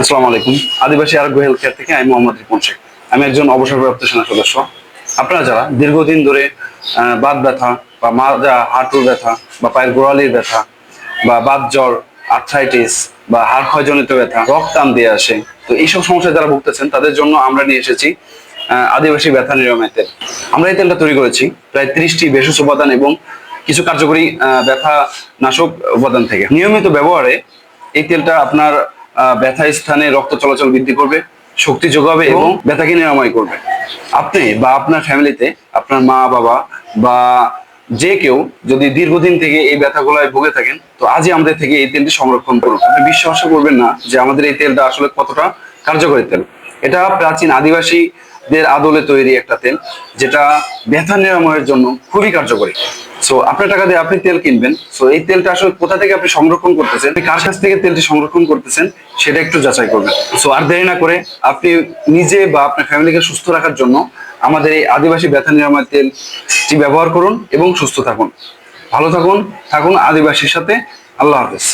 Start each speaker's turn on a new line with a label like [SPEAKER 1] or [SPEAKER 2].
[SPEAKER 1] আসসালামু আলাইকুম। আদিবাসী আরোগ্য হেলথ কেয়ার থেকে আমি মোহাম্মদ রিপন শেখ। আমি একজন অবসরপ্রাপ্ত সেনা সদস্য। আপনারা যারা দীর্ঘদিন ধরে বাত ব্যথা বা মাজা হাঁটুর ব্যথা বা পায়ের গোড়ালির ব্যথা বা বাত জ্বর আর্থ্রাইটিস বা হাড় ক্ষয়জনিত ব্যথা রক্ত টান দিয়ে আসে, তো এইসব সমস্যায় যারা ভুগতেছেন, তাদের জন্য আমরা নিয়ে এসেছি আদিবাসী ব্যথা নিরাময় তেল আমরা এই তেলটা তৈরি করেছি প্রায় ত্রিশটি ভেষজ উপাদান এবং কিছু কার্যকরী ব্যথা নাশক উপাদান থেকে। নিয়মিত ব্যবহারে এই তেলটা আপনার ব্যথা স্থানে রক্ত চলাচল বৃদ্ধি করবে, শক্তি যোগাবে এবং ব্যথাকে নিরাময় করবে। আপনি বা আপনার ফ্যামিলিতে আপনার মা, বাবা বা যে কেউ যদি দীর্ঘদিন থেকে এই ব্যথাগুলায় ভুগে থাকেন, তো আজই আমাদের থেকে এই তেলটি সংরক্ষণ করুন। আপনি বিশ্বাস করবেন না যে আমাদের এই তেলটা আসলে কতটা কার্যকরী তেল। এটা প্রাচীন আদিবাসীদের আদলে তৈরি একটা তেল, যেটা ব্যথা নিরাময়ের জন্য খুবই কার্যকরী। সো আপনার টাকা দিয়ে আপনি তেল কিনবেন। সো এই তেলটা আসলে কোথা থেকে আপনি সংরক্ষণ করতেছেন? কার কাছ থেকে তেলটি সংরক্ষণ করতেছেন? সেটা একটু যাচাই করবেন। সো আর দেরি না করে আপনি নিজে বা আপনার ফ্যামিলিকে সুস্থ রাখার জন্য আমাদের এই আদিবাসী ব্যথা নিরাময় তেলটি ব্যবহার করুন এবং সুস্থ থাকুন। ভালো থাকুন থাকুন আদিবাসীর সাথে। আল্লাহ হাফেজ।